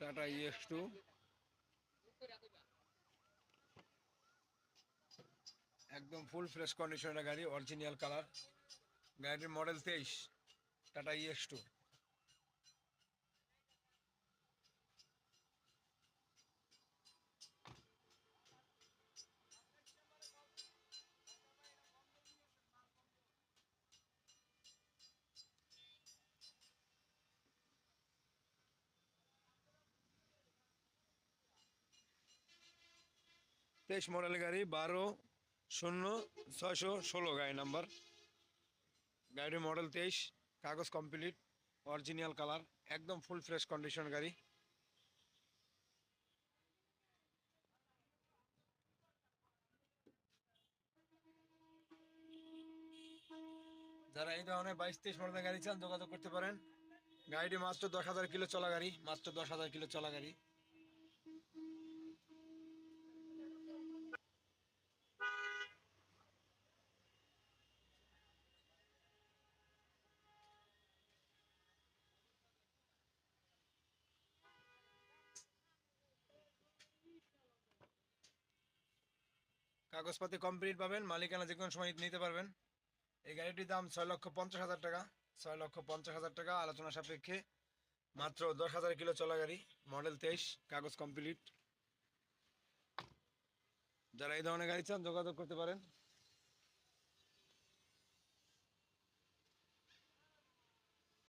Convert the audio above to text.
Tata EX two. একদম ফুল fresh কন্ডিশনের গাড়ি অরিজিনাল কালার গাড়ির মডেল তেইশ, টাটা ইএক্স টু। তেইশ মডেল গাড়ি, বারো, শূন্য, ছয়শো ষোলো গাড়ি নাম্বার। গাড়ির মডেল তেইশ, কাগজ কমপ্লিট, অরিজিনাল কালার, একদম ফুল ফ্রেশ কন্ডিশন গাড়ি। যারা এই ধরনের বাইশ তেইশ মডেলের গাড়ি চান, যোগাযোগ করতে পারেন। গাড়িটি মাত্র দশ হাজার কিলো চলা গাড়ি, মাত্র দশ হাজার কিলো চলা গাড়ি। কাগজপাতি কমপ্লিট পাবেন, মালিকানা যে কোনো সময় নিতে পারবেন। এই গাড়িটির দাম ছয় লক্ষ পঞ্চাশ হাজার টাকা, ছয় লক্ষ পঞ্চাশ হাজার টাকা আলোচনা সাপেক্ষে। মাত্র দশ হাজার কিলো চলা গাড়ি মডেল তেইশ, কাগজ কমপ্লিট যারা এই ধরনের গাড়ি চান যোগাযোগ করতে পারেন।